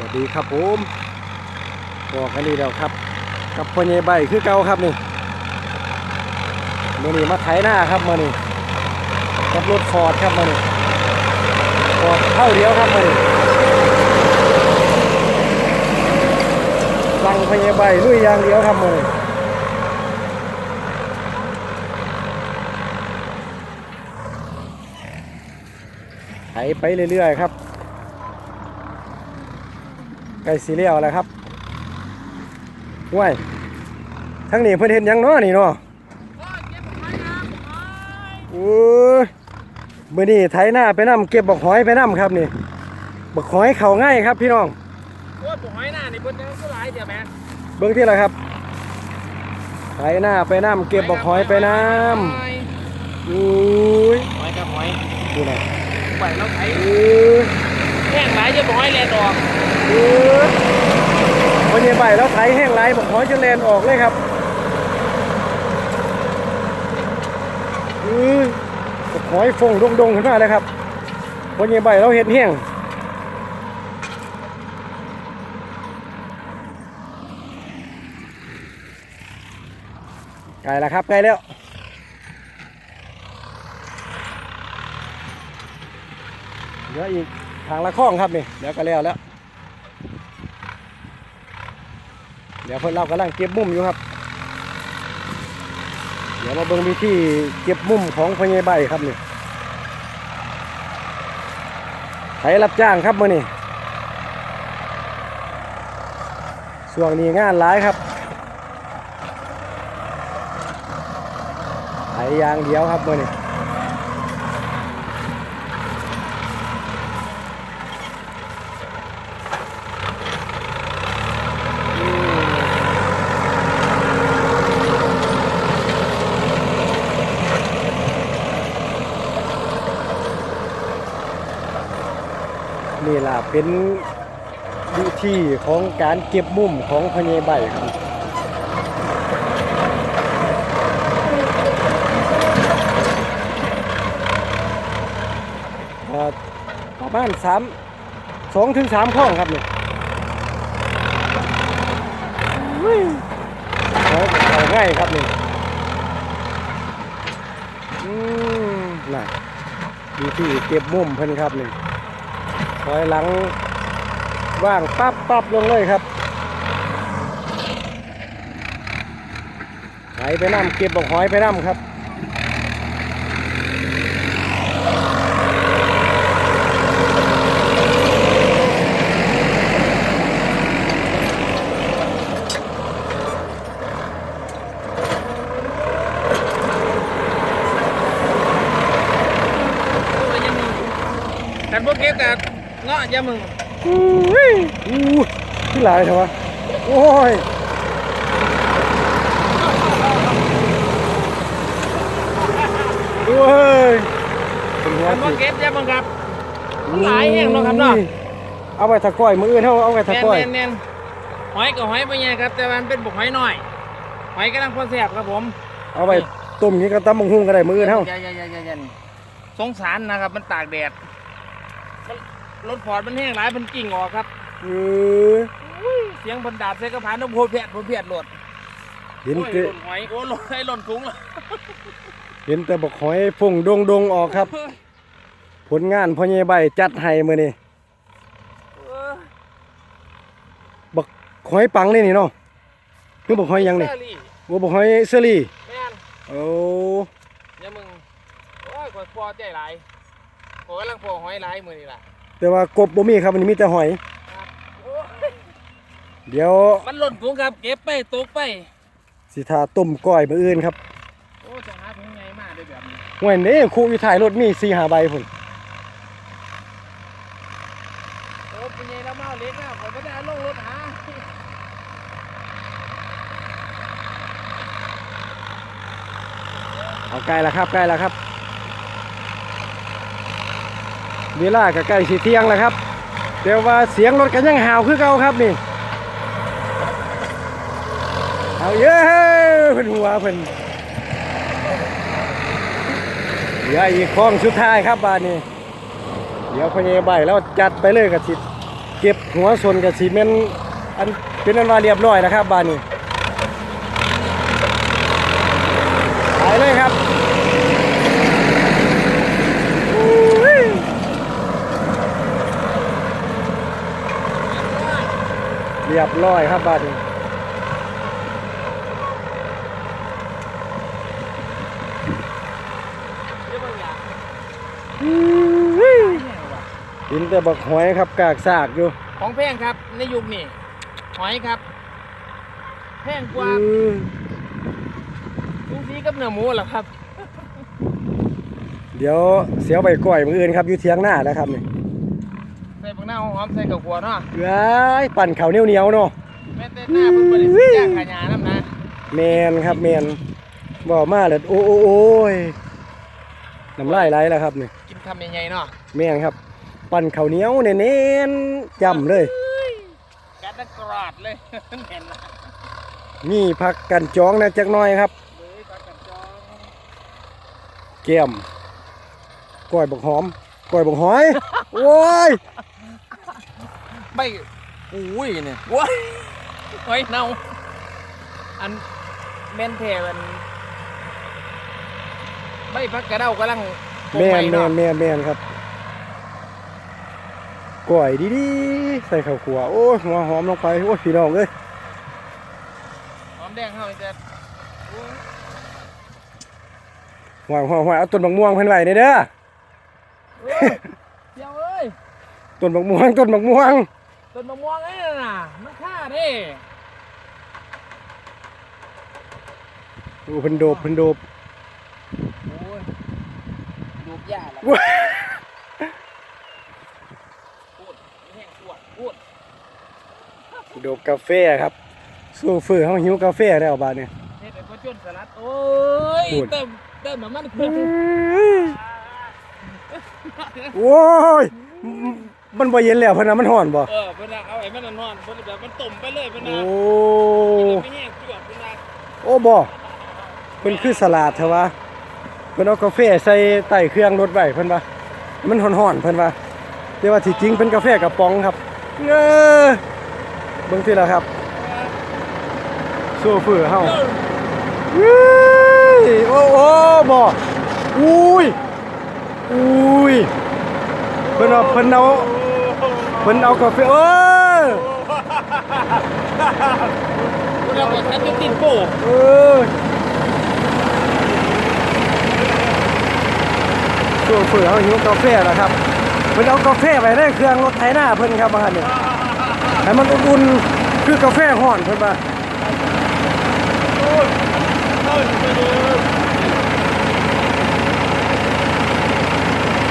สวัสดีครับผมบอกกันดีแล้วครับ กับพ่อใหญ่ใบคือเก่าครับนี่มื่อนี้มาไถหน้าครับมื่อนี้กับรถฟอร์ดครับมื่อนี้ฟอร์ดเท่าเดียวครับมื่อนี้สั่งพ่อใหญ่ใบลุยยางเดียวครับมื่อนี้ไถไปเรื่อยๆครับ ก่สีเลี้ยวแล้วครับว้ายทั้งนี้เพิ่นเห็นหยังเนาะนี่เนาะโอ้ยมื้อนี้ไถหน้าไปนํเก็บบักหอยไปนํครับนี่บักหอยเข้าง่ายครับพี่น้องโอ้ยผมหอยหน้านี่เพิ่นยังก็หลายเดี๋ยวแม่เบิ่งที่ละครับไถหน้าไปนํเก็บบักหอยไปนํอุ้ยหอยกับหอยดูหน่อยไปแล้วไถอุ้ยแห้งหลายจะบ่หอยแลนออกอุ้ย วันนี้ใบแล้วไถแห้งไรบักหอยจะแลนออกเลยครับอุ้ยบักหอยฟงดงๆขึ้นมาเลยครับวันนี้ใบเราเห็ดแห้งไกลแล้วครับไกลแล้วเดี๋ยวอีกทางละข้องครับนี่เดี๋ยวก็แล้วแล้ว เดี๋ยวเพื่อนเรากำลังเก็บมุมอยู่ครับ เดี๋ยวมาเบิ่งวิธีเก็บมุมของพญาใบครับนี่ใช้รับจ้างครับมื่อนี้ส่วงนี้งานหลายครับไถยางเดียวครับมื่อนี้ เป็นวิธีของการเก็บมุมของพญาใบครับเอ่อประมาณสามสองถึงสามข้องครับนี่อุ้ยเอาเอาง่ายครับนี่อืมน่ะมีที่เก็บมุมเพิ่นครับนี่ถ อยหลังว่างปั๊บปั๊บลงเลยครับไหไปน้ำเก็บบอกหอยไปน้ำครับ โอ้ยยังมึงกันบ่เก็บกัน เงาะยังมึงอุ้ยอู้ที่หลายเถอะวะโอ้ยโอ้ยเป็นหัวกันบ่สิเก็บยังมึงครับมันหลายแห้งเนาะครับเนาะเอาไว้ตะก้อยมืออื่นเท่าเอาไว้ตะแน่นก้อยแน่นแน่นหอยกับหอยบ่ใหญ่ครับ แต่มันเป็นบ่หอยน้อยหอยกำลังพอแซ่บครับผม เอาไว้ต้มนี้ก็ตำบังหุ่งก็ได้มืออื่นเท่าอย่าอย่าอย่าอย่าอย่านี่สงสารนะครับ มันตากแดดมัน รถฟอร์ดมันแห้งหลายมันกิ่งออกครับเออเสียงบนดาบใส่กระพานต้องโพดแผดโพดแผดโหลดเห็นโอ้ยแต่หล่นหอยโอ้หล่นไอ้หล่นถุงเลยเห็นแต่บอกหอยฟงดงดงๆออกครับ ผลงานพ่อใหญ่ใบจัดให้มือนี่หอยปังนี่นี่เนาะคือบอกหอยหยังนี่เซอรี่ว่าบอกหอยเซอรี่แม่นโอ้อย่ามึงโอ้ยกดพอใจหลายผมกำลังพอหอยหลายมือนี่ล่ะ แต่ว่ากบบ่มีครับมันมีแต่หอยโอ้ยเดี๋ยวมันหล่นถุงครับ เก็บไปตกไปสิทาต้มก้อยมื้ออื่นครับโอ้จะหาถุงไงมาได้แบบนี้ห่วยนี่ครูอยู่ถ่ายรถมี4 5ใบพุ่นโอ้เป็นไงแล้วเมาเล็กแล้วผมก็ได้เอาลงรถหาเอาใกล้แล้วครับใกล้แล้วครับ เวลาก็ใกล้สิเที่ยงแล้วครับแต่ว่าเสียงรถก็ยังห่าวคือเก่าครับนี่เอาเย้เพิ่นหัวเพิ่นเหลืออีกคลองสุดท้ายครับบานนี้ เดี๋ยวพอเยใบแล้วจัดไปเลยกับสิเก็บหัวส่วนกับซีเมนต์อันเป็นอันว่าเรียบร้อยแล้วครับบ้านนี้ไปเลยครับอุ้ยเรียบร้อยครับบ้านนี้เรียกว่าอย่างอุ้ยเห็นแต่บักหอยครับกากซากอยู่ ของแพงครับในยุคนี้หอยครับ แพงกว่าอืมลุงซีกับเนื้อหมูเหรอครับ เดี๋ยวเสียวไปก่อยมืออื่นครับอยู่เทียงหน้าแล้วครับนี่ ใส่ผักหน้าหอมใส่กับขัวเนาะเอ้ยปั่นข้าวเหนียวเหนียวๆเนาะแม่แต่หน้าเพิ่นบริสุทธิ์ยากขายาน้ำนะแมนครับแมนบอกมาเลยโอ้โอ้โอ้ยน้ำลายไหลแล้วครับนี่กินคำใหญ่ๆเนาะแมนครับ ปั่นข้าวเหนียวเน้นๆจำเลย กัดตะกรอดเลยเห็นนะมีผักกันจองนะจักหน่อยครับเลยปลากัดจองแก้มก้อยบักหอมก้อยบักหอย โอ้ย ไม่อุ้ยเนี่ยว้ายหอยเน่าอันแม่นแท้มันใบพักกระเด้ากำลังปลูกแมใหนแมเนาะนแมนแมนครับก้อยดีๆใส่ข้าวขัวโอ้ยหัวหอมลงไปโอ้ยพี่น้องเอ้ยหอมแดงเข้าจะโอ้ยหวานหวานหวานเอาต้นบักม่วงเพิ่นไว้นี่เด้อเอ้ยเดี๋ยวเอ้ยต้นบักม่วงต้นบักม่วง ต้นมะม่วงไอ้นั่นน่ะ มันฆ่าเด้โอ้เพิ่นโดบเพิ่นโดบโอ้ยดูบยาละว้าพูดแห้งปวดพูดโดบกาแฟครับสู้ฝือเฮาหิวกาแฟแล้วบาดนี้เฮ็ดไอ้พ่อจนสลัด โอ้ย พูด เติมเติมน้ำมันเครื่องโอ้ย มันบ่เย็นแล้วเพิ่นน่ะมันร้อนบ่เออเพิ่นน่ะเอาไอ้มันนอนเพิ่นแบบมันต้มไปเลยเพิ่นโอ้น่ะไม่แห้งจวดเพิ่นน่ะโอ้บ่เพิ่นคือสลัดเถอะวะเพิ่นเอากาแฟใส่ใต้เครื่องรถไว้เพิ่นว่ามันร้อนๆเพิ่นว่าแต่ว่าที่จริงเป็นกาแฟกระป๋องครับเออเบิ่งทีละครับสู้ฝือเฮาเอออุ้ยโอ้โอ้บ่อุ้ยอุ้ยเพิ่นเอาเพิ่นเอาเพิ่นเอากาแฟเออเพิ่นเอาไปคัดจนติดโป้เออช่วงฝือเอาหิวกาแฟแล้วครับเพิ่นเอากาแฟไว้ในเครื่องรถไถนาเพิ่นครับว่าหั่นนี่ให้มันอุ่นๆคือกาแฟร้อนเพิ่นว่า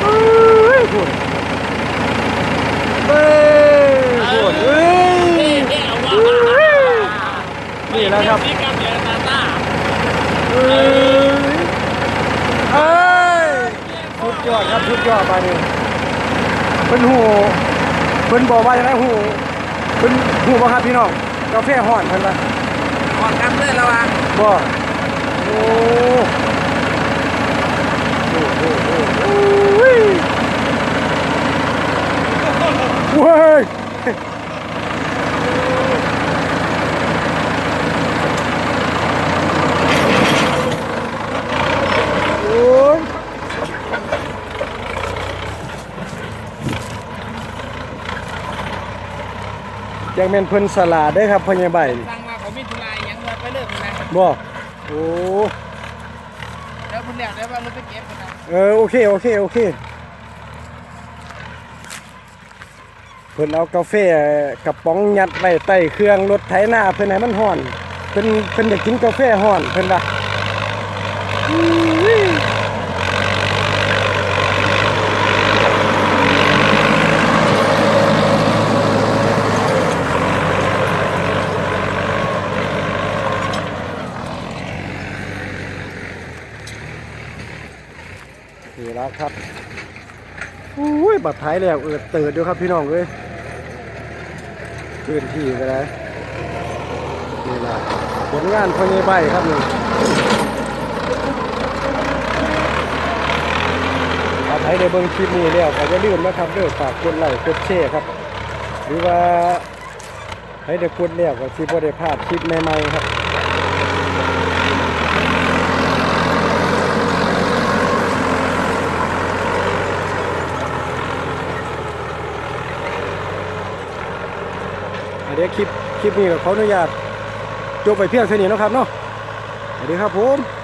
เอ้ยพูดเอ้ยพูดเอ้ย เท่ๆว่ะ นี่นะครับ นี่กับแลตาตา เอ้ยเอ้ยสุดยอด ครับสุดยอดไปนี่เพิ่นหูเพิ่นบอกว่าอย่างไรหูเพิ่นหูบ่ครับพี่น้องกาแฟฮ้อนเพิ่นว่าออกกันเลยแล้วอะบ่โอ้โอ้โอ้โอ้โอ้ยเว้ยโอ้ย ยังเป็นเพิ่นสลัดเด้อครับพ่อใหญ่ใบนี่สั่งมาเขามีธุระอิหยังว่าไปเลิกมันนะบ่โอ้แล้วเพิ่นแล้วได้ว่ารถไปเก็บมันนะเออโอเคโอเคโอเคเพิ่นเอากาแฟกระป๋องยัดไว้ใต้เครื่องรถไถนาเพิ่นให้มันฮ้อนเพิ่นเพิ่นอยากกินกาแฟฮ้อนเพิ่นว่า อื้อนี่แล้วครับอุ้ย บัดท้ายแล้วเอิดเติดอยู่ครับพี่น้องเอ้ยพื้นที่ก็ได้นี่ละผลงานพ่อใหญ่ใบครับนี่ถ้าใครได้เบิ่งคลิปนี้แล้วก็อย่าลืมนะครับเด้อฝากกดไลค์กดแชร์ครับ หรือว่าให้ได้กดแล้วก็สิบ่ได้พลาดคลิปใหม่ๆครับ ดี๋ยวคลิปคลิปนี้ขออนุญาตจบไปเพียงเท่านี้นะครับเนาะสวัสดีครับผม